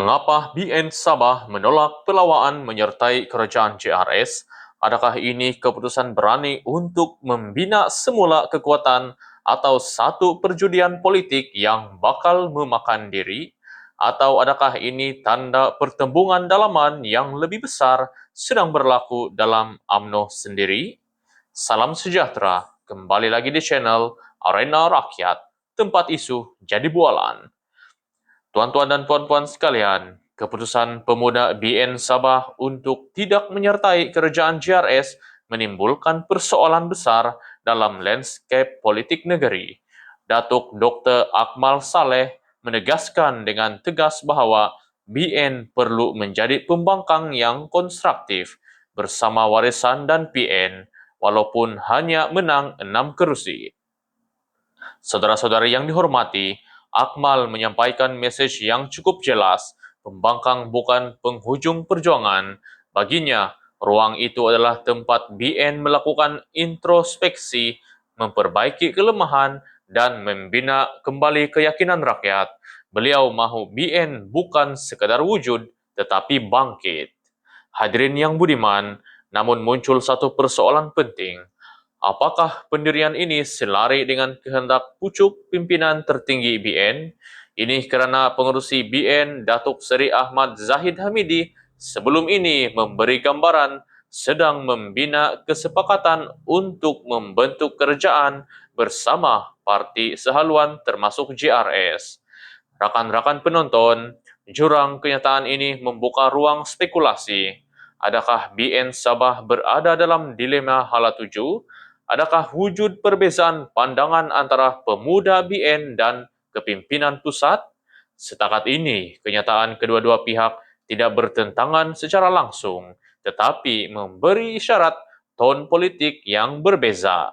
Mengapa BN Sabah menolak pelawaan menyertai kerajaan JRS? Adakah ini keputusan berani untuk membina semula kekuatan atau satu perjudian politik yang bakal memakan diri? Atau adakah ini tanda pertembungan dalaman yang lebih besar sedang berlaku dalam AMNO sendiri? Salam sejahtera, kembali lagi di channel Arena Rakyat, tempat isu jadi bualan. Tuan-tuan dan puan-puan sekalian, keputusan pemuda BN Sabah untuk tidak menyertai kerajaan JRS menimbulkan persoalan besar dalam landscape politik negeri. Datuk Dr. Akmal Saleh menegaskan dengan tegas bahawa BN perlu menjadi pembangkang yang konstruktif bersama warisan dan PN walaupun hanya menang enam kerusi. Saudara-saudara yang dihormati, Akmal menyampaikan mesej yang cukup jelas, pembangkang bukan penghujung perjuangan. Baginya, ruang itu adalah tempat BN melakukan introspeksi, memperbaiki kelemahan dan membina kembali keyakinan rakyat. Beliau mahu BN bukan sekadar wujud tetapi bangkit. Hadirin yang budiman, namun muncul satu persoalan penting. Apakah pendirian ini selari dengan kehendak pucuk pimpinan tertinggi BN? Ini kerana pengerusi BN Datuk Seri Ahmad Zahid Hamidi sebelum ini memberi gambaran sedang membina kesepakatan untuk membentuk kerajaan bersama parti sehaluan termasuk JRS. Rakan-rakan penonton, jurang kenyataan ini membuka ruang spekulasi. Adakah BN Sabah berada dalam dilema hala tuju? Adakah wujud perbezaan pandangan antara pemuda BN dan kepimpinan pusat? Setakat ini, kenyataan kedua-dua pihak tidak bertentangan secara langsung, tetapi memberi isyarat ton politik yang berbeza.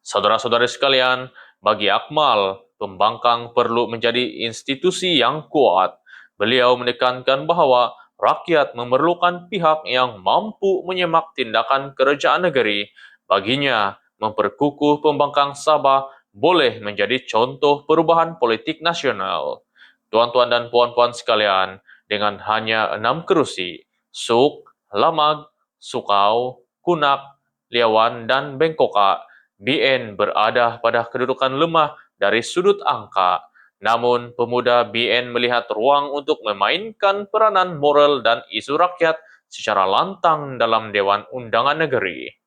Saudara-saudara sekalian, bagi Akmal, pembangkang perlu menjadi institusi yang kuat. Beliau menekankan bahawa rakyat memerlukan pihak yang mampu menyemak tindakan kerajaan negeri Baginya, memperkukuh pembangkang Sabah boleh menjadi contoh perubahan politik nasional. Tuan-tuan dan puan-puan sekalian, dengan hanya enam kerusi, Suk, Lamag, Sukau, Kunak, Liawan dan Bengkoka, BN berada pada kedudukan lemah dari sudut angka. Namun, pemuda BN melihat ruang untuk memainkan peranan moral dan isu rakyat secara lantang dalam Dewan Undangan Negeri.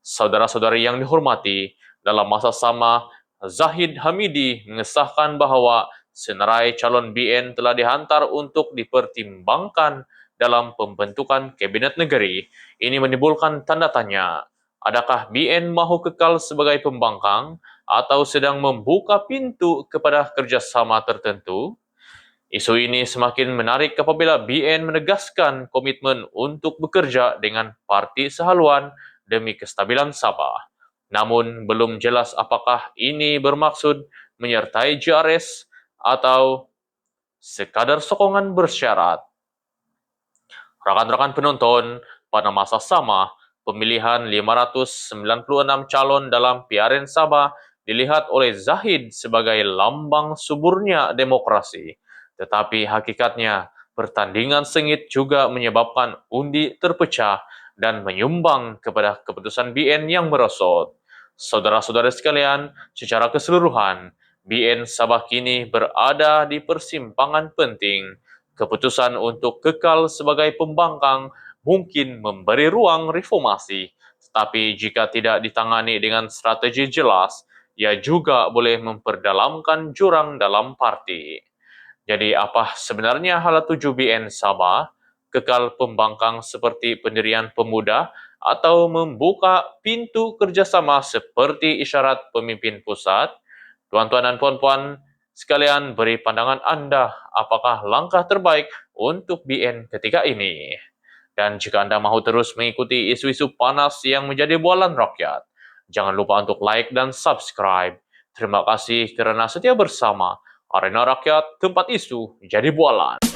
Saudara-saudari yang dihormati, dalam masa sama, Zahid Hamidi mengesahkan bahawa senarai calon BN telah dihantar untuk dipertimbangkan dalam pembentukan Kabinet Negeri. Ini menimbulkan tanda tanya, adakah BN mahu kekal sebagai pembangkang atau sedang membuka pintu kepada kerjasama tertentu? Isu ini semakin menarik apabila BN menegaskan komitmen untuk bekerja dengan parti sehaluan demi kestabilan Sabah. Namun belum jelas apakah ini bermaksud menyertai JRS atau sekadar sokongan bersyarat. Rakan-rakan penonton, pada masa sama, pemilihan 596 calon dalam PRN Sabah dilihat oleh Zahid sebagai lambang suburnya demokrasi. Tetapi hakikatnya, pertandingan sengit juga menyebabkan undi terpecah dan menyumbang kepada keputusan BN yang merosot. Saudara-saudara sekalian, secara keseluruhan, BN Sabah kini berada di persimpangan penting. Keputusan untuk kekal sebagai pembangkang mungkin memberi ruang reformasi, tetapi jika tidak ditangani dengan strategi jelas, ia juga boleh memperdalamkan jurang dalam parti. Jadi apa sebenarnya hala tuju BN Sabah? Kekal pembangkang seperti pendirian pemuda atau membuka pintu kerjasama seperti isyarat pemimpin pusat. Tuan-tuan dan puan-puan sekalian beri pandangan anda apakah langkah terbaik untuk BN ketika ini. Dan jika anda mahu terus mengikuti isu-isu panas yang menjadi bualan rakyat, jangan lupa untuk like dan subscribe. Terima kasih kerana setia bersama Arena Rakyat, tempat isu jadi bualan.